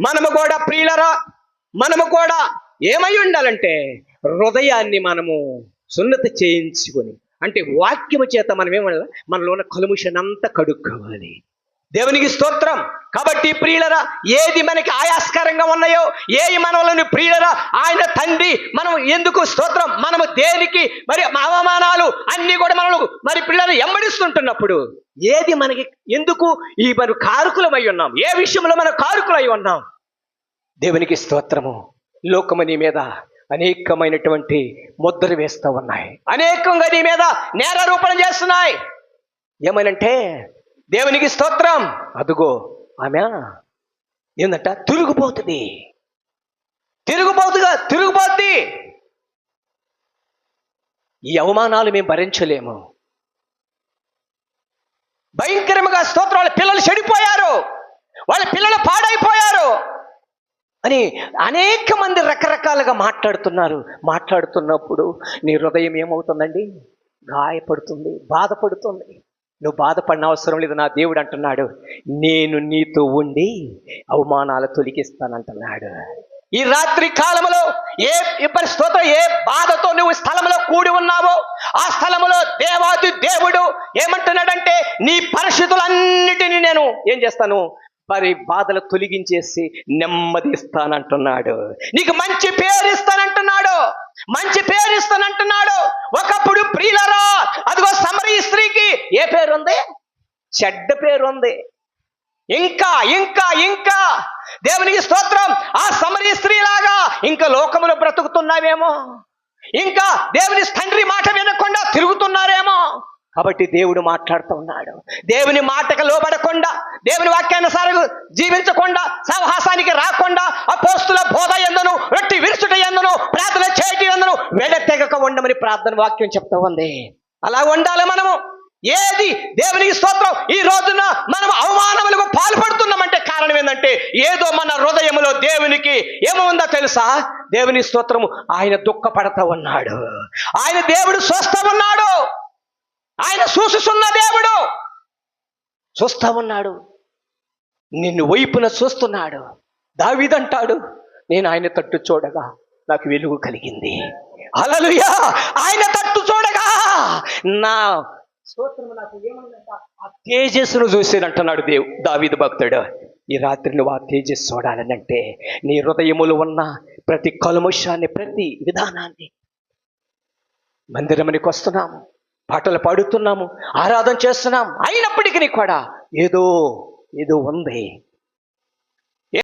మనము కూడా ప్రియులరా మనము కూడా ఏమై ఉండాలంటే హృదయాన్ని మనము సున్నత చేయించుకొని అంటే వాక్యము చేత మనం ఏమన్నా మనలో ఉన్న కలుముషన్ అంతా కడుక్కోవాలి. దేవునికి స్తోత్రం. కాబట్టి ప్రియులరా ఏది మనకి ఆయాస్కరంగా ఉన్నాయో ఏది మనలోని ప్రియులరా ఆయన తండ్రి మనం ఎందుకు స్తోత్రం? మనము దేనికి? మరి అవమానాలు అన్నీ కూడా మనలు మరి పిల్లలు ఎమ్మడిస్తుంటున్నప్పుడు ఏది మనకి ఎందుకు? ఈ మరి కారుకులమై ఉన్నాం. ఏ విషయంలో మనం కారుకులై ఉన్నాం? దేవునికి స్తోత్రము. లోకము నీ మీద అనేకమైనటువంటి ముద్ర వేస్తూ ఉన్నాయి. అనేకంగా నీ మీద నేరారోపణ చేస్తున్నాయి. ఏమనంటే దేవునికి స్తోత్రం. అదుగో ఆమె ఏందంట? తిరుగుపోతుంది తిరుగుపోతుగా తిరుగుపోద్ది ఈ అవమానాలు మేము భరించలేము. భయంకరంగా స్తోత్రం వాళ్ళ పిల్లలు చెడిపోయారు. వాళ్ళ పిల్లలు పాడైపోయారు. అని అనేక మంది రకరకాలుగా మాట్లాడుతున్నారు. మాట్లాడుతున్నప్పుడు నీ హృదయం ఏమవుతుందండి? గాయపడుతుంది బాధపడుతుంది. నువ్వు బాధపడిన అవసరం లేదు నా దేవుడు అంటున్నాడు నేను నీతో ఉండి అవమానాలు తొలికిస్తానంటున్నాడు ఈ రాత్రి కాలంలో ఏ ఇప్పటి స్తోత్రం ఏ బాధతో నువ్వు స్థలంలో కూడి ఉన్నావో ఆ స్థలములో దేవాది దేవుడు ఏమంటున్నాడంటే నీ పరిస్థితులన్నిటినీ నేను ఏం చేస్తాను? మరి బాధలు తొలగించేసి నెమ్మది ఇస్తానంటున్నాడు నీకు మంచి పేరు ఇస్తానంటున్నాడు. మంచి పేరు ఇస్తానంటున్నాడు ఒకప్పుడు ప్రియులరా అదిగో సమరీ స్త్రీకి ఏ పేరు ఉంది చెడ్డ పేరు ఉంది. ఇంకా ఇంకా ఇంకా. దేవునికి స్తోత్రం. ఆ సమరీ స్త్రీలాగా ఇంకా లోకములో బ్రతుకుతున్నావేమో? ఇంకా దేవుని తండ్రి మాట వినకుండా తిరుగుతున్నారేమో? కాబట్టి దేవుడు మాట్లాడుతూ ఉన్నాడు. దేవుని మాటకు లోబడకుండా దేవుని వాక్యానుసారం జీవించకుండా సహవాసానికి రాకుండా అపోస్తుల బోధ ఎందును రొట్టి విరుచుట ఎందును ప్రార్థన చేయటి ఎందును వెడతెగక ఉండమని ప్రార్థన వాక్యం చెప్తా ఉంది. అలా ఉండాలి మనము. ఏది? దేవునికి స్తోత్రం ఈ రోజున మనం అవమానములకు పాల్పడుతున్నామంటే కారణం ఏంటంటే ఏదో మన హృదయములో దేవునికి ఏముందో తెలుసా? దేవుని స్తోత్రము. ఆయన దుఃఖపడతా ఉన్నాడు. ఆయన దేవుడు స్వస్థ ఉన్నాడు. ఆయన చూసుచున్న దేవుడు చూస్తా ఉన్నాడు. నిన్ను వైపున చూస్తున్నాడు. దావిదంటాడు నేను ఆయన తట్టు చూడగా నాకు వెలుగు కలిగింది. అలలుయా ఆయన తట్టు చూడగా నా స్తోత్రము నాకు ఏమైందంట? ఆ తేజస్సును చూసేనంటున్నాడు దేవు దావిదు భక్తుడు. ఈ రాత్రి నువ్వు ఆ తేజస్సు చూడాలనంటే నీ హృదయములు ఉన్న ప్రతి కలుముషాన్ని ప్రతి విధానాన్ని మందిరమునికి వస్తున్నాము పాటలు పాడుతున్నాము ఆరాధన చేస్తున్నాం అయినప్పటికీ కూడా ఏదో ఏదో ఉంది.